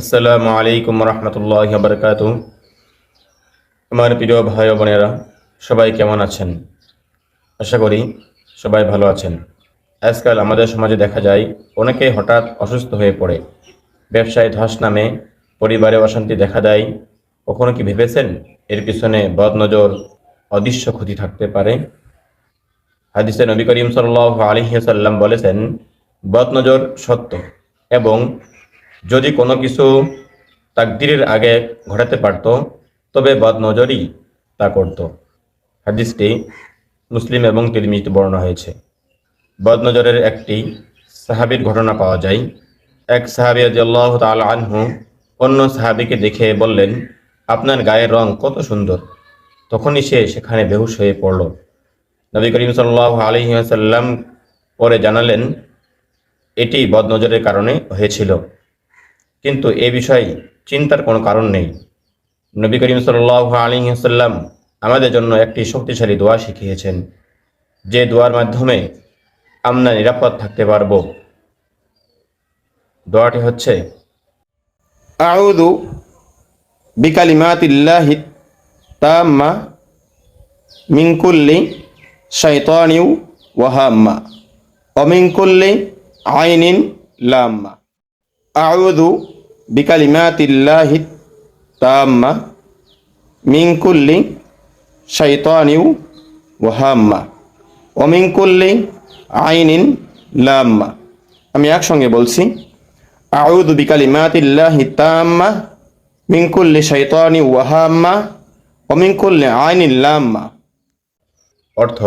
আসসালামু আলাইকুম রহমতুল্লাহ বরকাত আমার প্রিয় ভাই বোনেরা, সবাই কেমন আছেন? আশা করি সবাই ভালো আছেন। আজকাল আমাদের সমাজে দেখা যায় অনেকে হঠাৎ অসুস্থ হয়ে পড়ে। ব্যবসায় ধস নামে, পরিবারে অশান্তি দেখা দেয়। কখনো কি ভেবেছেন এর পিছনে বদনজর, অদৃশ্য ক্ষতি থাকতে পারে? হাদিসে নবী করিম সাল্লাহ আলহিহাল্লাম বলেছেন, বদনজর সত্য এবং যদি কোনো কিছু তাকদিরের আগে ঘটাতে পারত, তবে বদনজরই তা করত। হাদিসটি মুসলিম এবং তিরমিজিতে বর্ণনা হয়েছে। বদনজরের একটি সাহাবির ঘটনা পাওয়া যায়। এক সাহাবি আল্লাহ তাল আনহু অন্য সাহাবিকে দেখে বললেন, আপনার গায়ের রং কত সুন্দর। তখনই সে সেখানে বেহুশ হয়ে পড়ল। নবী করিম সাল্লাহ আলহিহাসাল্লাম পরে জানালেন, এটি বদনজরের কারণে হয়েছিল। কিন্তু এ বিষয়ে চিন্তার কোনো কারণ নেই। নবী করিম সাল্লাহ আলহিহাসাল্লাম আমাদের জন্য একটি শক্তিশালী দোয়া শিখিয়েছেন, যে দোয়ার মাধ্যমে আমরা নিরাপদ থাকতে পারব। দোয়াটি হচ্ছে, আউযু বিকালিমাতিল্লাহি তাম্মা মিন কুল্লি শাইতানিউ ওয়া হাম্মা, ওয়া মিন কুল্লি আইনিন লাম্মা। আউযু বিকালিমাতিল্লাহি তাম্মা মিন কুল্লি শাইতানিউ ওয়া হাম্মা ওয়া মিন কুল্লি আইনিন লাম্মা আমি একসঙ্গে বলছি আউযু বিকালিমাতিল্লাহি তাম্মা মিন কুল্লি শাইতানি ওয়াহাম্মা ওয়া মিন কুল্লি আইনিন লাম্মা অর্থ,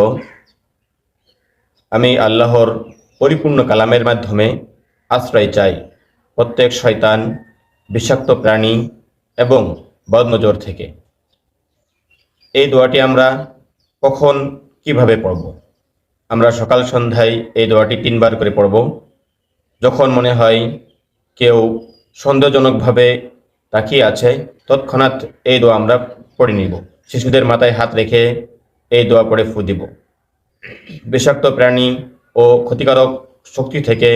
আমি আল্লাহর পরিপূর্ণ কালামের মাধ্যমে আশ্রয় চাই। প্রত্যেক শয়তান, বিষাক্ত প্রাণী এবং বদনজর থেকে। এই দোয়াটি আমরা কখন কীভাবে পড়ব? আমরা সকাল সন্ধ্যায় এই দোয়াটি তিনবার করে পড়ব। যখন মনে হয় কেউ সন্দেহজনকভাবে তাকিয়ে আছে, তৎক্ষণাৎ এই দোয়া আমরা পড়ে নিব। শিশুদের মাথায় হাত রেখে এই দোয়া পড়ে ফু দিব। বিষাক্ত প্রাণী ও ক্ষতিকারক শক্তি থেকে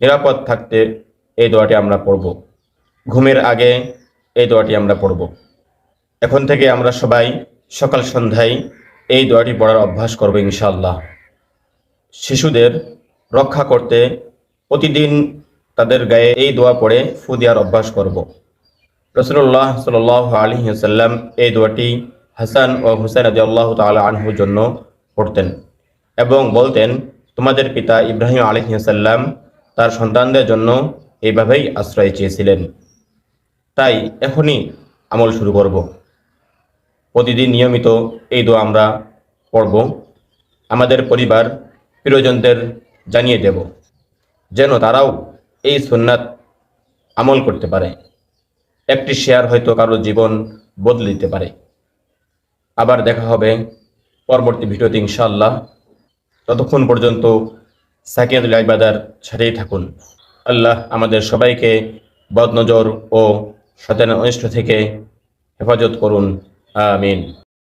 নিরাপদ থাকতে এই দোয়াটি আমরা পড়ব। ঘুমের আগে এই দোয়াটি আমরা পড়ব। এখন থেকে আমরা সবাই সকাল সন্ধ্যায় এই দোয়াটি পড়ার অভ্যাস করব ইনশাল্লাহ শিশুদের রক্ষা করতে প্রতিদিন তাদের গায়ে এই দোয়া পড়ে ফু দেওয়ার অভ্যাস করব। রসুল্লাহ সাল আলী সাল্লাম এই দোয়াটি হাসান ও হুসেন আদি আল্লাহ তালা আনহুর জন্য পড়তেন এবং বলতেন, তোমাদের পিতা ইব্রাহিম আলহিসাল্লাম তার সন্তানদের জন্য এইভাবেই আশ্রয় চেয়েছিলেন। তাই এখনই আমল শুরু করব। প্রতিদিন নিয়মিত এই দোয়া আমরা পড়ব। আমাদের পরিবার, প্রিয়জনদের জানিয়ে দেব, যেন তারাও এই সুন্নাত আমল করতে পারে। একটি শেয়ার হয়তো কারও জীবন বদলে দিতে পারে। আবার দেখা হবে পরবর্তী ভিডিওতে ইনশাআল্লাহ। ততক্ষণ পর্যন্ত সাকিয়াতুল ইবাদার সাথেই থাকুন। আল্লাহ আমাদের সবাইকে বদনজর ও শতান অনিষ্ট থেকে হেফাজত করুন। আমিন।